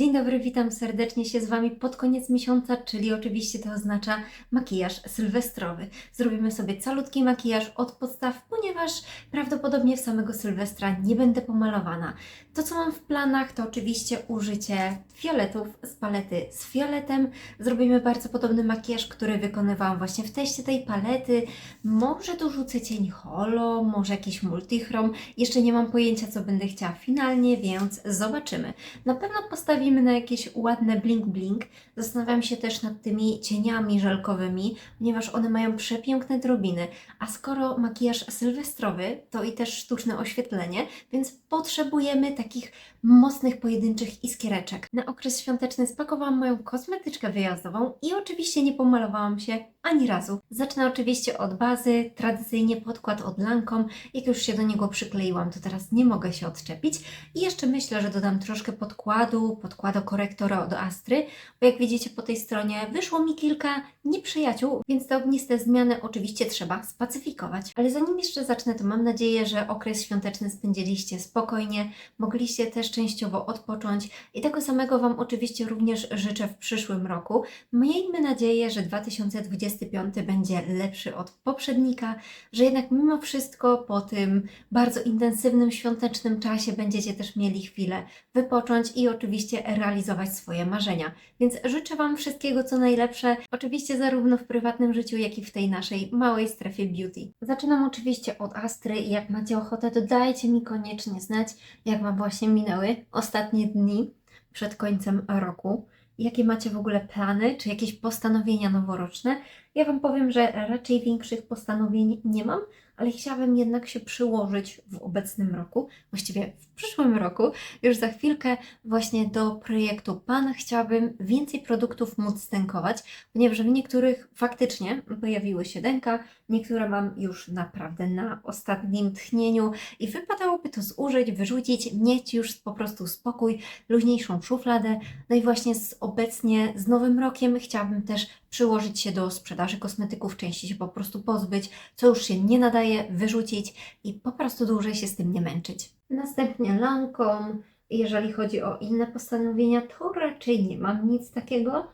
День Dzień dobry, witam serdecznie się z Wami pod koniec miesiąca, czyli oczywiście to oznacza makijaż sylwestrowy. Zrobimy sobie calutki makijaż od podstaw, ponieważ prawdopodobnie w samego Sylwestra nie będę pomalowana. To, co mam w planach, to oczywiście użycie fioletów z palety z fioletem. Zrobimy bardzo podobny makijaż, który wykonywałam właśnie w teście tej palety. Może dorzucę cień holo, może jakiś multichrom. Jeszcze nie mam pojęcia, co będę chciała finalnie, więc zobaczymy. Na pewno postawimy na jakieś ładne bling. Zastanawiam się też nad tymi cieniami żelkowymi, ponieważ one mają przepiękne drobiny. A skoro makijaż sylwestrowy, to i też sztuczne oświetlenie, więc potrzebujemy takich mocnych, pojedynczych iskiereczek. Na okres świąteczny spakowałam moją kosmetyczkę wyjazdową i oczywiście nie pomalowałam się ani razu. Zacznę oczywiście od bazy, tradycyjnie podkład od Lancome. Jak już się do niego przykleiłam, to teraz nie mogę się odczepić. I jeszcze myślę, że dodam troszkę podkładu, podkładu korektora od Astry, bo jak widzicie po tej stronie wyszło mi kilka nieprzyjaciół, więc te ogniste zmiany oczywiście trzeba spacyfikować. Ale zanim jeszcze zacznę, to mam nadzieję, że okres świąteczny spędziliście spokojnie, mogliście też częściowo odpocząć i tego samego Wam oczywiście również życzę w przyszłym roku. Miejmy nadzieję, że 2025 będzie lepszy od poprzednika, że jednak mimo wszystko po tym bardzo intensywnym świątecznym czasie będziecie też mieli chwilę wypocząć i oczywiście realizować swoje marzenia. Więc życzę Wam wszystkiego co najlepsze, oczywiście zarówno w prywatnym życiu, jak i w tej naszej małej strefie beauty. Zaczynam oczywiście od Astry i jak macie ochotę, to dajcie mi koniecznie znać, jak Wam właśnie minęły ostatnie dni przed końcem roku. Jakie macie w ogóle plany, czy jakieś postanowienia noworoczne? Ja Wam powiem, że raczej większych postanowień nie mam, ale chciałabym jednak się przyłożyć w obecnym roku, właściwie w przyszłym roku, już za chwilkę właśnie do projektu PAN chciałabym więcej produktów móc stękować, ponieważ w niektórych faktycznie pojawiły się denka, niektóre mam już naprawdę na ostatnim tchnieniu i wypadałoby to zużyć, wyrzucić, mieć już po prostu spokój, luźniejszą szufladę. No i właśnie z obecnie z nowym rokiem chciałabym też przyłożyć się do sprzedaży kosmetyków, części się po prostu pozbyć, co już się nie nadaje, wyrzucić i po prostu dłużej się z tym nie męczyć. Następnie Lancome. Jeżeli chodzi o inne postanowienia, to raczej nie mam nic takiego.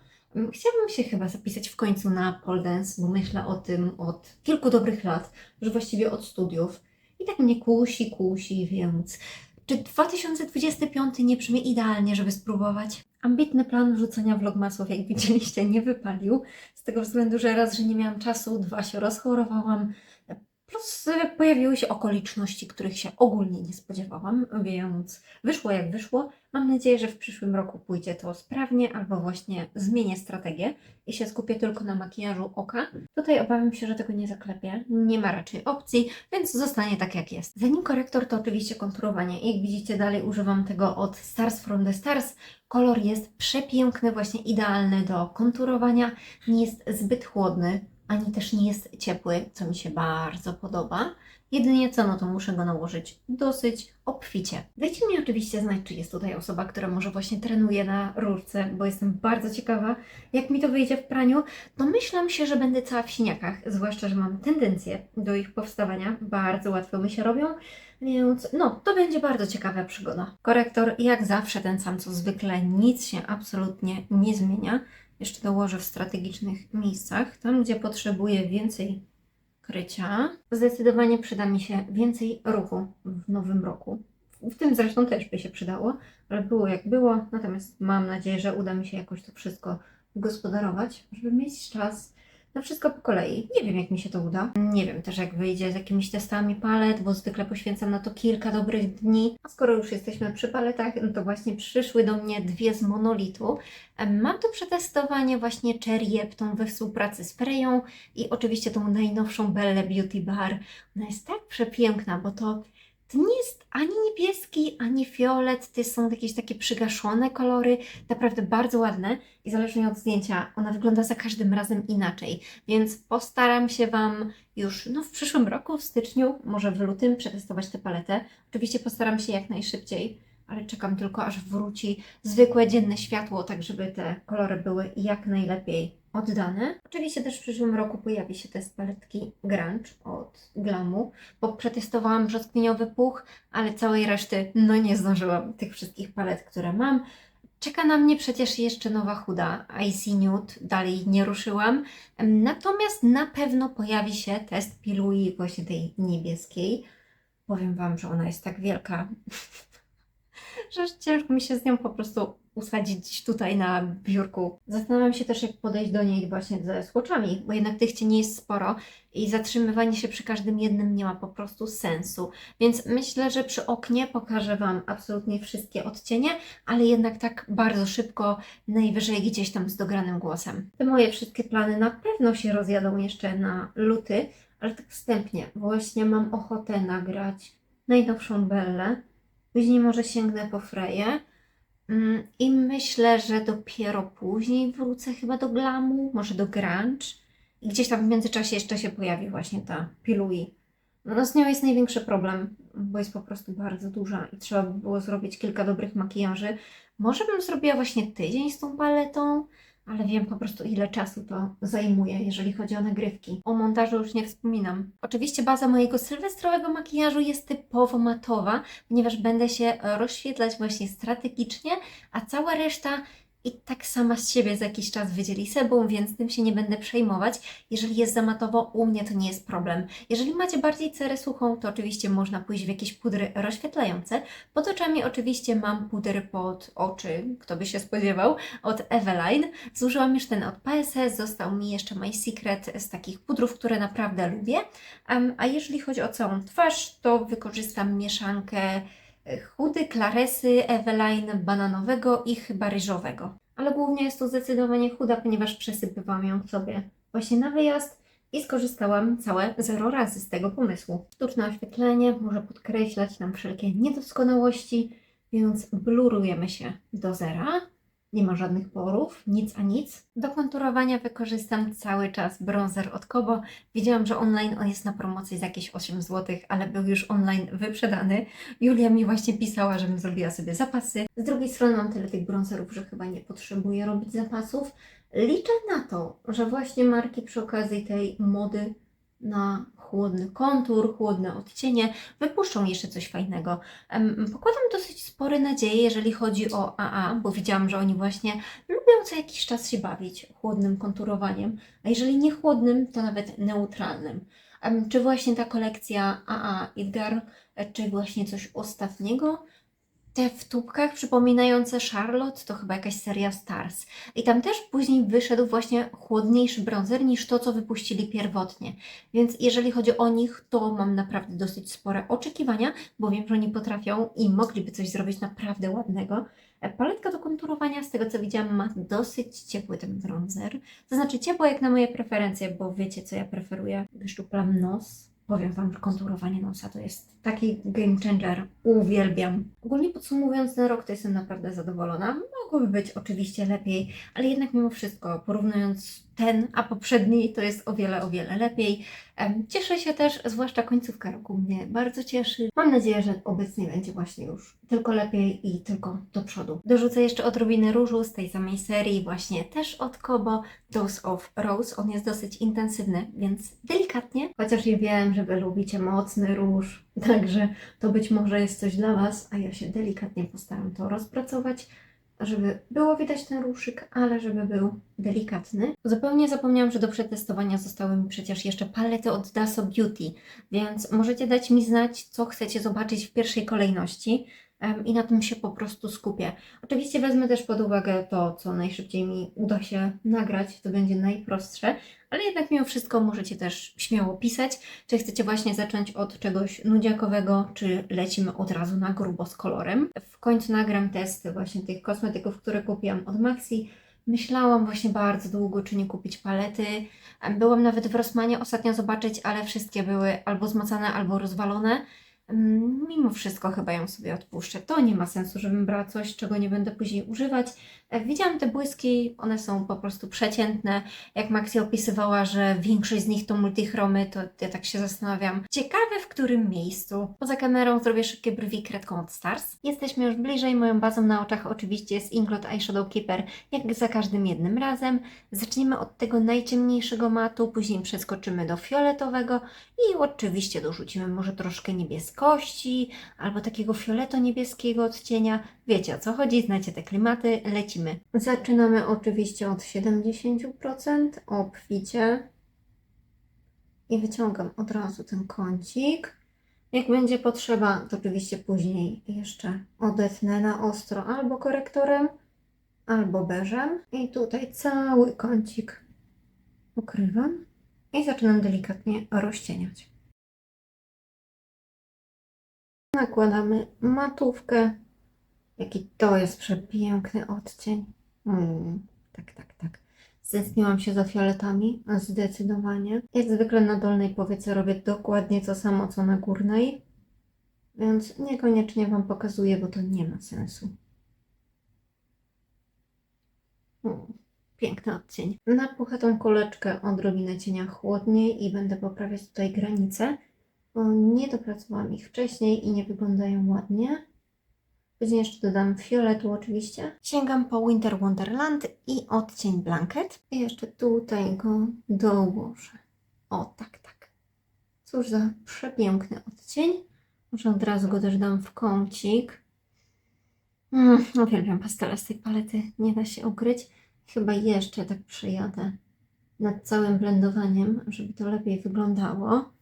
Chciałabym się chyba zapisać w końcu na pole dance, bo myślę o tym od kilku dobrych lat, że właściwie od studiów. I tak mnie kusi, kusi, więc czy 2025 nie brzmi idealnie, żeby spróbować? Ambitny plan wrzucenia vlogmasów, jak widzieliście, nie wypalił. Z tego względu, że raz, że nie miałam czasu, dwa się rozchorowałam, plus y, pojawiły się okoliczności, których się ogólnie nie spodziewałam, więc wyszło jak wyszło. Mam nadzieję, że w przyszłym roku pójdzie to sprawnie, albo właśnie zmienię strategię i się skupię tylko na makijażu oka. Tutaj obawiam się, że tego nie zaklepię. Nie ma raczej opcji, więc zostanie tak jak jest. Zanim korektor, to oczywiście konturowanie. Jak widzicie, dalej używam tego od Stars from the Stars. Kolor jest przepiękny, właśnie idealny do konturowania. Nie jest zbyt chłodny, ani też nie jest ciepły, co mi się bardzo podoba. Jedynie co, no to muszę go nałożyć dosyć obficie. Dajcie mi oczywiście znać, czy jest tutaj osoba, która może właśnie trenuje na rurce, bo jestem bardzo ciekawa, jak mi to wyjdzie w praniu. Domyślam się, że będę cała w siniakach, zwłaszcza, że mam tendencję do ich powstawania. Bardzo łatwo mi się robią, więc no, to będzie bardzo ciekawa przygoda. Korektor, jak zawsze, ten sam co zwykle, nic się absolutnie nie zmienia. Jeszcze dołożę w strategicznych miejscach, tam gdzie potrzebuję więcej krycia. Zdecydowanie przyda mi się więcej ruchu w nowym roku. W tym zresztą też by się przydało, ale było jak było. Natomiast mam nadzieję, że uda mi się jakoś to wszystko gospodarować, żeby mieć czas na wszystko po kolei. Nie wiem, jak mi się to uda. Nie wiem też, jak wyjdzie z jakimiś testami palet, bo zwykle poświęcam na to kilka dobrych dni. A skoro już jesteśmy przy paletach, no to właśnie przyszły do mnie dwie z monolitu. Mam tu przetestowanie właśnie Cherry tą we współpracy z Freją i oczywiście tą najnowszą Belle Beauty Bar. Ona jest tak przepiękna, bo to to nie jest ani niebieski, ani fiolet, to są jakieś takie przygaszone kolory, naprawdę bardzo ładne i zależnie od zdjęcia, ona wygląda za każdym razem inaczej, więc postaram się Wam już no, w przyszłym roku, w styczniu, może w lutym przetestować tę paletę. Oczywiście postaram się jak najszybciej, ale czekam tylko aż wróci zwykłe dzienne światło, tak żeby te kolory były jak najlepiej oddane. Oczywiście też w przyszłym roku pojawi się test paletki Grunge od Glamu, bo przetestowałam brzoskwiniowy puch, ale całej reszty no nie zdążyłam tych wszystkich palet, które mam. Czeka na mnie przecież jeszcze nowa chuda, Icy Nude, dalej nie ruszyłam. Natomiast na pewno pojawi się test pilui właśnie tej niebieskiej. Powiem Wam, że ona jest tak wielka, że ciężko mi się z nią po prostu usadzić tutaj na biurku. Zastanawiam się też, jak podejść do niej właśnie ze słoczami, bo jednak tych cieni jest sporo i zatrzymywanie się przy każdym jednym nie ma po prostu sensu. Więc myślę, że przy oknie pokażę Wam absolutnie wszystkie odcienie, ale jednak tak bardzo szybko, najwyżej gdzieś tam z dogranym głosem. Te moje wszystkie plany na pewno się rozjadą jeszcze na luty, ale tak wstępnie, właśnie mam ochotę nagrać najnowszą Bellę, później może sięgnę po Freję i myślę, że dopiero później wrócę chyba do glamu, może do grunge i gdzieś tam w międzyczasie jeszcze się pojawi właśnie ta Pilui. No z nią jest największy problem, bo jest po prostu bardzo duża i trzeba by było zrobić kilka dobrych makijaży. Może bym zrobiła właśnie tydzień z tą paletą, ale wiem po prostu ile czasu to zajmuje, jeżeli chodzi o nagrywki. O montażu już nie wspominam. Oczywiście baza mojego sylwestrowego makijażu jest typowo matowa, ponieważ będę się rozświetlać właśnie strategicznie, a cała reszta i tak sama z siebie za jakiś czas wydzieli sebum, więc tym się nie będę przejmować. Jeżeli jest za matowo, u mnie to nie jest problem. Jeżeli macie bardziej cerę suchą, to oczywiście można pójść w jakieś pudry rozświetlające. Pod oczami oczywiście mam puder pod oczy, kto by się spodziewał, od Eveline. Zużyłam już ten od PSS, został mi jeszcze My Secret z takich pudrów, które naprawdę lubię. Em, a jeżeli chodzi o całą twarz, to wykorzystam mieszankę e, chudy klaresy Eveline bananowego i chyba ryżowego. Ale głównie jest to zdecydowanie chuda, ponieważ przesypywałam ją sobie właśnie na wyjazd i skorzystałam całe zero razy z tego pomysłu. Sztuczne oświetlenie może podkreślać nam wszelkie niedoskonałości, więc blurujemy się do zera. Nie ma żadnych porów, nic a nic. Do konturowania wykorzystam cały czas bronzer od Kobo. Widziałam, że online on jest na promocji za jakieś 8 zł, ale był już online wyprzedany. Julia mi właśnie pisała, żebym zrobiła sobie zapasy. Z drugiej strony mam tyle tych bronzerów, że chyba nie potrzebuję robić zapasów. Liczę na to, że właśnie marki przy okazji tej mody na chłodny kontur, chłodne odcienie wypuszczą jeszcze coś fajnego. Pokładam dosyć spore nadzieje, jeżeli chodzi o AA, bo widziałam, że oni właśnie lubią co jakiś czas się bawić chłodnym konturowaniem, a jeżeli nie chłodnym, to nawet neutralnym. Czy właśnie ta kolekcja AA Edgar, e, czy właśnie coś ostatniego? Te w tubkach przypominające Charlotte to chyba jakaś seria Stars. I tam też później wyszedł właśnie chłodniejszy bronzer niż to, co wypuścili pierwotnie. Więc jeżeli chodzi o nich, to mam naprawdę dosyć spore oczekiwania, bo wiem, że oni potrafią i mogliby coś zrobić naprawdę ładnego. E, Paletka do konturowania, z tego co widziałam, ma dosyć ciepły ten bronzer. To znaczy ciepło jak na moje preferencje, bo wiecie co ja preferuję. Wyszczuplam nos. Powiem Wam, że konturowanie nosa to jest taki game changer. Uwielbiam. Ogólnie podsumowując ten rok, to jestem naprawdę zadowolona. Mogłoby być oczywiście lepiej, ale jednak mimo wszystko, porównując ten a poprzedni, to jest o wiele, o wiele lepiej. Cieszę się też, zwłaszcza końcówka roku mnie bardzo cieszy. Mam nadzieję, że obecnie będzie właśnie już tylko lepiej i tylko do przodu. Dorzucę jeszcze odrobinę różu z tej samej serii, właśnie też od Kobo, Dose of Rose. On jest dosyć intensywny, więc delikatnie, chociaż ja wiem, że Wy lubicie mocny róż, także to być może jest coś dla Was, a ja się delikatnie postaram to rozpracować żeby było widać ten ruszyk, ale żeby był delikatny. Zupełnie zapomniałam, że do przetestowania zostały mi przecież jeszcze palety od Daso Beauty, więc możecie dać mi znać, co chcecie zobaczyć w pierwszej kolejności i na tym się po prostu skupię. Oczywiście wezmę też pod uwagę to, co najszybciej mi uda się nagrać, to będzie najprostsze, ale jednak mimo wszystko możecie też śmiało pisać, czy chcecie właśnie zacząć od czegoś nudziakowego, czy lecimy od razu na grubo z kolorem. W końcu nagram testy właśnie tych kosmetyków, które kupiłam od Maxi. Myślałam właśnie bardzo długo, czy nie kupić palety. Byłam nawet w Rossmanie ostatnio zobaczyć, ale wszystkie były albo zmacane, albo rozwalone. Mimo wszystko chyba ją sobie odpuszczę. To nie ma sensu, żebym brała coś, czego nie będę później używać. E, Widziałam te błyski, one są po prostu przeciętne. Jak Maxi opisywała, że większość z nich to multichromy, to ja tak się zastanawiam. Ciekawe w którym miejscu. Poza kamerą zrobię szybkie brwi kredką od Stars. Jesteśmy już bliżej, moją bazą na oczach oczywiście jest Inglot Eyeshadow Keeper, jak za każdym jednym razem. Zaczniemy od tego najciemniejszego matu, później przeskoczymy do fioletowego i oczywiście dorzucimy może troszkę niebieskiego. Albo takiego fioleto-niebieskiego odcienia. Wiecie o co chodzi, znacie te klimaty, lecimy. Zaczynamy oczywiście od 70% obficie i wyciągam od razu ten kącik. Jak będzie potrzeba, to oczywiście później jeszcze odetnę na ostro albo korektorem, albo beżem. I tutaj cały kącik ukrywam i zaczynam delikatnie rozcieniać. Nakładamy matówkę. Jaki to jest przepiękny odcień. Mm, tak, tak, tak. Stęskniłam się za fioletami, zdecydowanie. Jak zwykle na dolnej powiece robię dokładnie to samo, co na górnej, więc niekoniecznie Wam pokazuję, bo to nie ma sensu. Mm, piękny odcień. Napuchę tą kuleczkę odrobinę cienia chłodniej i będę poprawiać tutaj granice, nie dopracowałam ich wcześniej i nie wyglądają ładnie. Później jeszcze dodam fioletu oczywiście. Sięgam po Winter Wonderland i odcień Blanket. I jeszcze tutaj go dołożę. O, tak, tak. Cóż za przepiękny odcień. Może od razu go też dam w kącik. Mm, uwielbiam pastele z tej palety, nie da się ukryć. Chyba jeszcze tak przejadę nad całym blendowaniem, żeby to lepiej wyglądało.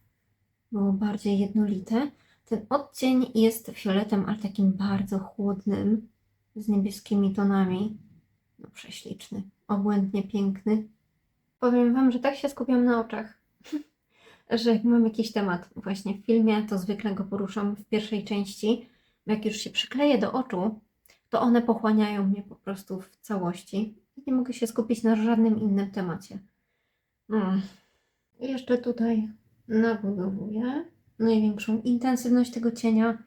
Było bardziej jednolite. Ten odcień jest fioletem, ale takim bardzo chłodnym, z niebieskimi tonami. No prześliczny, obłędnie piękny. Powiem Wam, że tak się skupiam na oczach, że jak mam jakiś temat właśnie w filmie, to zwykle go poruszam w pierwszej części. Jak już się przykleję do oczu, to one pochłaniają mnie po prostu w całości. Nie mogę się skupić na żadnym innym temacie. Mm. Jeszcze tutaj nabudowuję największą intensywność tego cienia.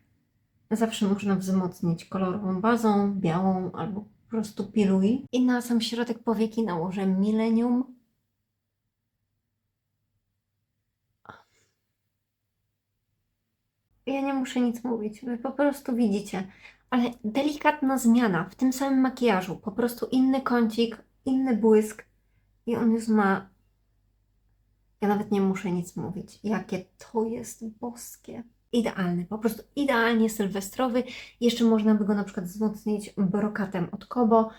Zawsze można wzmocnić kolorową bazą, białą albo po prostu pilui. I na sam środek powieki nałożę Millennium. Ja nie muszę nic mówić, wy po prostu widzicie. Ale delikatna zmiana w tym samym makijażu, po prostu inny kącik, inny błysk i on już ma ja nawet nie muszę nic mówić. Jakie to jest boskie. Idealny, po prostu idealnie sylwestrowy. Jeszcze można by go na przykład wzmocnić brokatem od Kobo,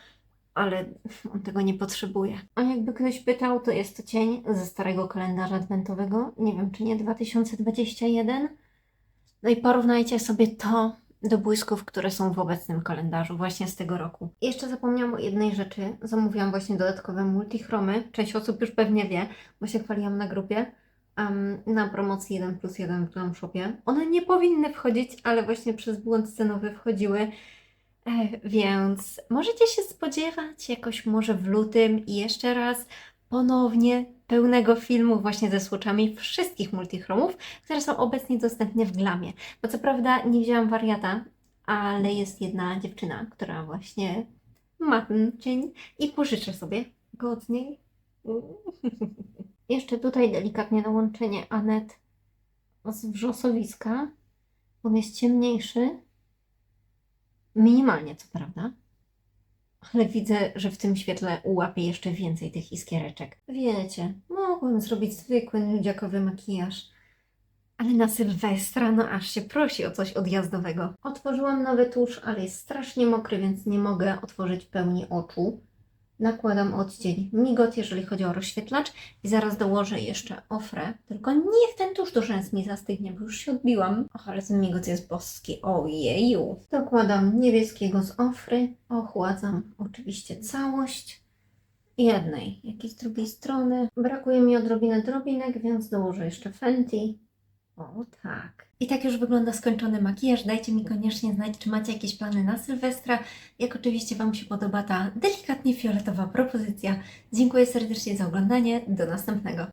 ale on tego nie potrzebuje. A jakby ktoś pytał, to jest to cień ze starego kalendarza adwentowego. Nie wiem, czy nie 2021. No i porównajcie sobie to do błysków, które są w obecnym kalendarzu, właśnie z tego roku. Jeszcze zapomniałam o jednej rzeczy. Zamówiłam właśnie dodatkowe multichromy. Część osób już pewnie wie, bo się chwaliłam na grupie. em, na promocji 1 plus 1 w Glam Shopie. One nie powinny wchodzić, ale właśnie przez błąd cenowy wchodziły. E, więc możecie się spodziewać jakoś może w lutym i jeszcze raz ponownie pełnego filmu właśnie ze słuczami wszystkich multichromów, które są obecnie dostępne w Glamie. Bo co prawda nie wzięłam wariata, ale jest jedna dziewczyna, która właśnie ma ten cień i pożyczę sobie go od niej. Jeszcze tutaj delikatnie dołączenie Anet z wrzosowiska. On jest ciemniejszy. Minimalnie, co prawda. Ale widzę, że w tym świetle ułapię jeszcze więcej tych iskiereczek. Wiecie, mogłem zrobić zwykły nudziakowy makijaż. Ale na Sylwestra, no aż się prosi o coś odjazdowego. Otworzyłam nowy tusz, ale jest strasznie mokry, więc nie mogę otworzyć pełni oczu. Nakładam odcień migot, jeżeli chodzi o rozświetlacz i zaraz dołożę jeszcze ofrę. Tylko niech ten tusz do rzęs mi zastygnie, bo już się odbiłam. Och, ale ten migot jest boski. Ojeju. Dokładam niebieskiego z ofry. Ochładzam oczywiście całość jednej, jak i z drugiej strony. Brakuje mi odrobiny drobinek, więc dołożę jeszcze Fenty. O tak. I tak już wygląda skończony makijaż. Dajcie mi koniecznie znać, czy macie jakieś plany na Sylwestra. Jak oczywiście Wam się podoba ta delikatnie fioletowa propozycja. Dziękuję serdecznie za oglądanie. Do następnego.